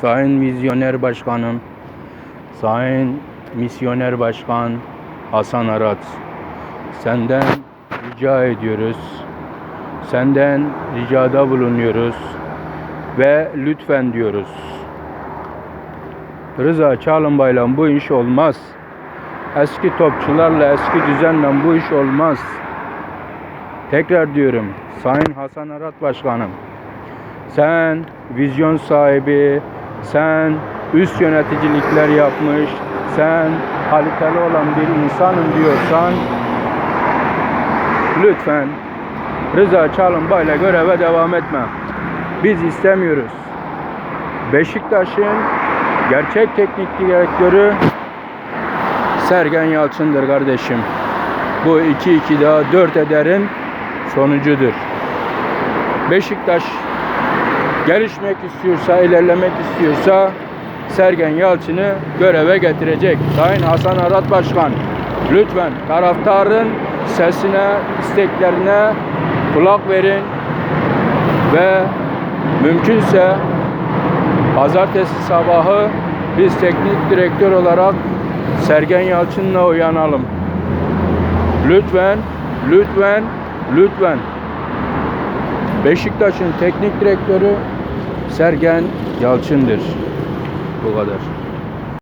Sayın Vizyoner Başkanım, Sayın Misyoner Başkan Hasan Arat, senden rica ediyoruz. Senden ricada bulunuyoruz ve lütfen diyoruz. Rıza Çalınbay'la bu iş olmaz. Eski topçularla, eski düzenle bu iş olmaz. Tekrar diyorum, Sayın Hasan Arat Başkanım, sen vizyon sahibi, sen üst yöneticilikler yapmış, sen kaliteli olan bir insanım diyorsan lütfen Rıza Çalınbay'la göreve devam etme. Biz istemiyoruz. Beşiktaş'ın gerçek teknik direktörü Sergen Yalçın'dır kardeşim. Bu 2-2 daha 4 ederin sonucudur. Beşiktaş gelişmek istiyorsa, ilerlemek istiyorsa Sergen Yalçın'ı göreve getirecek. Sayın Hasan Arat Başkan, lütfen taraftarın sesine, isteklerine kulak verin ve mümkünse pazartesi sabahı biz teknik direktör olarak Sergen Yalçın'la uyanalım. Lütfen, lütfen, lütfen. Beşiktaş'ın teknik direktörü Sergen Yalçın'dır. Bu kadar.